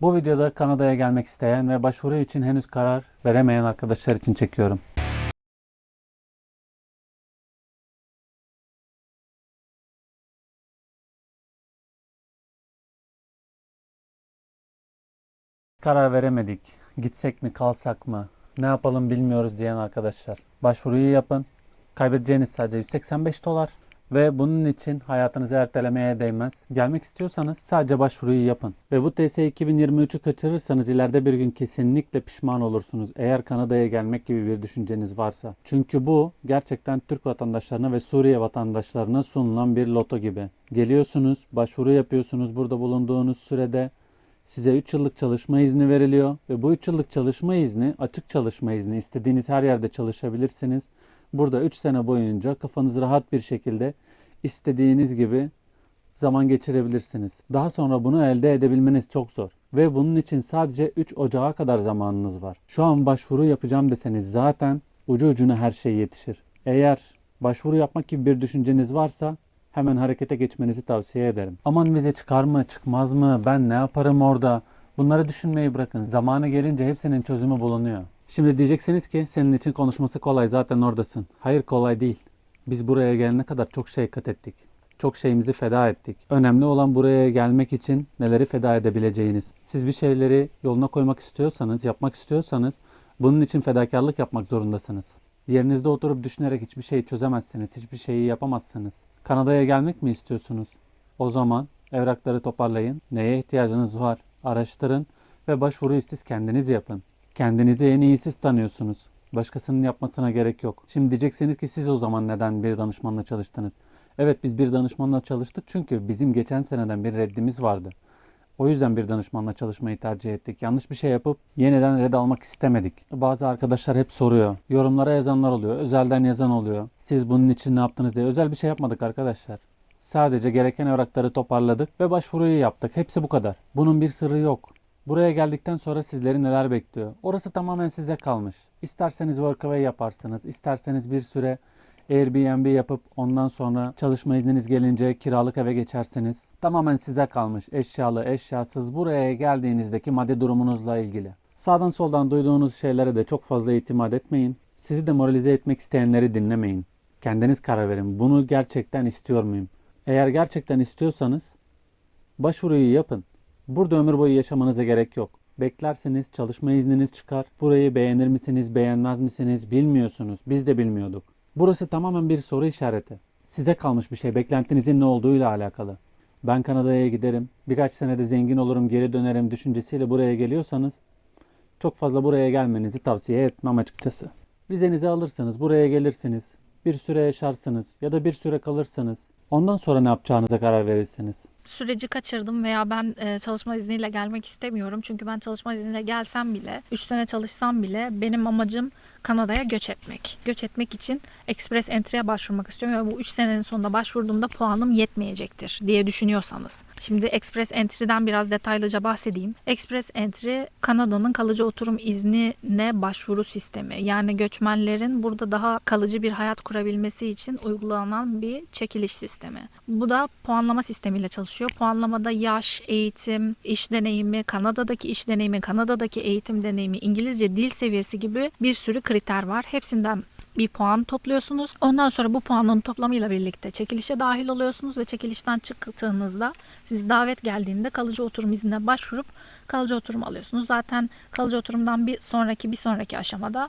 Bu videoda Kanada'ya gelmek isteyen ve başvuru için henüz karar veremeyen arkadaşlar için çekiyorum. Karar veremedik. Gitsek mi, kalsak mı? Ne yapalım bilmiyoruz diyen arkadaşlar. Başvuruyu yapın. Kaybedeceğiniz sadece 185 dolar ve bunun için hayatınızı ertelemeye değmez. Gelmek istiyorsanız sadece başvuruyu yapın. Ve bu TS 2023'ü kaçırırsanız ileride bir gün kesinlikle pişman olursunuz. Eğer Kanada'ya gelmek gibi bir düşünceniz varsa. Çünkü bu gerçekten Türk vatandaşlarına ve Suriye vatandaşlarına sunulan bir loto gibi. Geliyorsunuz, başvuru yapıyorsunuz burada bulunduğunuz sürede Size 3 yıllık çalışma izni veriliyor ve bu 3 yıllık çalışma izni açık çalışma izni. İstediğiniz her yerde çalışabilirsiniz. Burada 3 sene boyunca kafanız rahat bir şekilde istediğiniz gibi zaman geçirebilirsiniz. Daha sonra bunu elde edebilmeniz çok zor. Ve bunun için sadece 3 Ocağı kadar zamanınız var. Şu an başvuru yapacağım deseniz zaten ucu ucuna her şey yetişir. Eğer başvuru yapmak gibi bir düşünceniz varsa hemen harekete geçmenizi tavsiye ederim. Aman vize çıkar mı çıkmaz mı ben ne yaparım orada bunları düşünmeyi bırakın. Zamanı gelince hepsinin çözümü bulunuyor. Şimdi diyeceksiniz ki senin için konuşması kolay zaten oradasın. Hayır kolay değil. Biz buraya gelene kadar çok şey kat ettik. Çok şeyimizi feda ettik. Önemli olan buraya gelmek için neleri feda edebileceğiniz. Siz bir şeyleri yoluna koymak istiyorsanız, yapmak istiyorsanız bunun için fedakarlık yapmak zorundasınız. Yerinizde oturup düşünerek hiçbir şeyi çözemezsiniz, hiçbir şeyi yapamazsınız. Kanada'ya gelmek mi istiyorsunuz? O zaman evrakları toparlayın. Neye ihtiyacınız var? Araştırın ve başvuruyu siz kendiniz yapın. Kendinizi en iyi siz tanıyorsunuz. Başkasının yapmasına gerek yok. Şimdi diyeceksiniz ki siz o zaman neden bir danışmanla çalıştınız? Evet biz bir danışmanla çalıştık çünkü bizim geçen seneden bir reddimiz vardı. O yüzden bir danışmanla çalışmayı tercih ettik. Yanlış bir şey yapıp yeniden red almak istemedik. Bazı arkadaşlar hep soruyor. Yorumlara yazanlar oluyor. Özelden yazan oluyor. Siz bunun için ne yaptınız diye. Özel bir şey yapmadık arkadaşlar. Sadece gereken evrakları toparladık ve başvuruyu yaptık. Hepsi bu kadar. Bunun bir sırrı yok. Buraya geldikten sonra sizleri neler bekliyor? Orası tamamen size kalmış. İsterseniz workaway yaparsınız, isterseniz bir süre Airbnb yapıp ondan sonra çalışma izniniz gelince kiralık eve geçersiniz. Tamamen size kalmış. Eşyalı, eşyasız buraya geldiğinizdeki maddi durumunuzla ilgili. Sağdan soldan duyduğunuz şeylere de çok fazla itimat etmeyin. Sizi de moralize etmek isteyenleri dinlemeyin. Kendiniz karar verin. Bunu gerçekten istiyor muyum? Eğer gerçekten istiyorsanız başvuruyu yapın. Burada ömür boyu yaşamanıza gerek yok. Beklersiniz, çalışma izniniz çıkar. Burayı beğenir misiniz, beğenmez misiniz bilmiyorsunuz. Biz de bilmiyorduk. Burası tamamen bir soru işareti. Size kalmış bir şey, beklentinizin ne olduğuyla alakalı. Ben Kanada'ya giderim, birkaç senede zengin olurum, geri dönerim düşüncesiyle buraya geliyorsanız çok fazla buraya gelmenizi tavsiye etmem açıkçası. Vizenizi alırsınız, buraya gelirsiniz, bir süre yaşarsınız ya da bir süre kalırsınız. Ondan sonra ne yapacağınıza karar verirsiniz. süreci kaçırdım veya ben e, çalışma izniyle gelmek istemiyorum. Çünkü ben çalışma izniyle gelsem bile, 3 sene çalışsam bile benim amacım Kanada'ya göç etmek. Göç etmek için Express Entry'e başvurmak istiyorum ve bu 3 senenin sonunda başvurduğumda puanım yetmeyecektir diye düşünüyorsanız. Şimdi Express Entry'den biraz detaylıca bahsedeyim. Express Entry Kanada'nın kalıcı oturum iznine başvuru sistemi. Yani göçmenlerin burada daha kalıcı bir hayat kurabilmesi için uygulanan bir çekiliş sistemi. Bu da puanlama sistemiyle çalışıyor. Puanlamada yaş, eğitim, iş deneyimi, Kanada'daki iş deneyimi, Kanada'daki eğitim deneyimi, İngilizce dil seviyesi gibi bir sürü kriter var. Hepsinden bir puan topluyorsunuz. Ondan sonra bu puanın toplamıyla birlikte çekilişe dahil oluyorsunuz ve çekilişten çıktığınızda size davet geldiğinde kalıcı oturum iznine başvurup kalıcı oturum alıyorsunuz. Zaten kalıcı oturumdan bir sonraki bir sonraki aşamada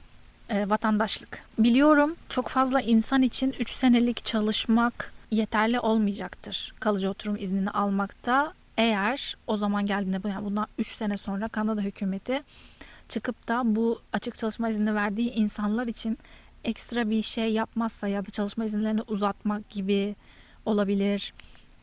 e, vatandaşlık. Biliyorum çok fazla insan için 3 senelik çalışmak yeterli olmayacaktır kalıcı oturum iznini almakta. Eğer o zaman geldiğinde yani bundan 3 sene sonra Kanada hükümeti çıkıp da bu açık çalışma izni verdiği insanlar için ekstra bir şey yapmazsa ya da çalışma izinlerini uzatmak gibi olabilir.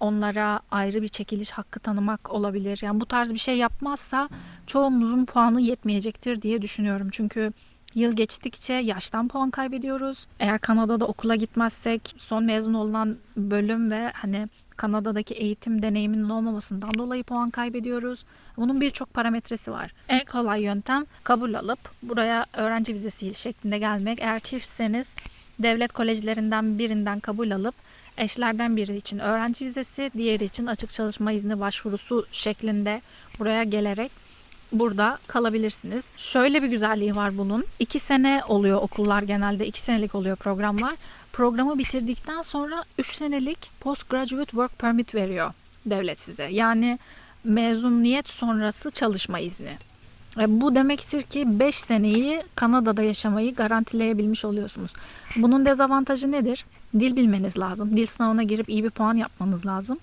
Onlara ayrı bir çekiliş hakkı tanımak olabilir. Yani bu tarz bir şey yapmazsa çoğumuzun puanı yetmeyecektir diye düşünüyorum. Çünkü Yıl geçtikçe yaştan puan kaybediyoruz. Eğer Kanada'da okula gitmezsek son mezun olunan bölüm ve hani Kanada'daki eğitim deneyiminin olmamasından dolayı puan kaybediyoruz. Bunun birçok parametresi var. En kolay yöntem kabul alıp buraya öğrenci vizesi şeklinde gelmek. Eğer çiftseniz devlet kolejlerinden birinden kabul alıp eşlerden biri için öğrenci vizesi, diğeri için açık çalışma izni başvurusu şeklinde buraya gelerek burada kalabilirsiniz. Şöyle bir güzelliği var bunun. 2 sene oluyor okullar genelde. 2 senelik oluyor programlar. Programı bitirdikten sonra 3 senelik postgraduate work permit veriyor devlet size. Yani mezuniyet sonrası çalışma izni. E, Bu demektir ki 5 seneyi Kanada'da yaşamayı garantileyebilmiş oluyorsunuz. Bunun dezavantajı nedir? Dil bilmeniz lazım. Dil sınavına girip iyi bir puan yapmanız lazım.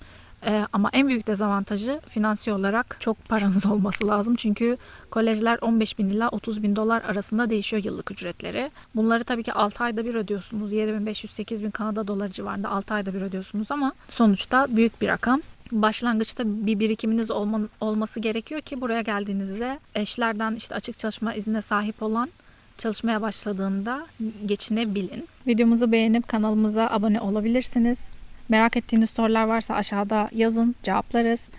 E, ama en büyük dezavantajı finansi olarak çok paranız olması lazım. Çünkü kolejler 15 bin ila 30 bin dolar arasında değişiyor yıllık ücretleri. Bunları tabii ki 6 ayda bir ödüyorsunuz. 7500-8000 bin Kanada doları civarında 6 ayda bir ödüyorsunuz ama sonuçta büyük bir rakam. Başlangıçta bir birikiminiz olma- olması gerekiyor ki buraya geldiğinizde eşlerden işte açık çalışma iznine sahip olan çalışmaya başladığında geçinebilin. Videomuzu beğenip kanalımıza abone olabilirsiniz. Merak ettiğiniz sorular varsa aşağıda yazın, cevaplarız.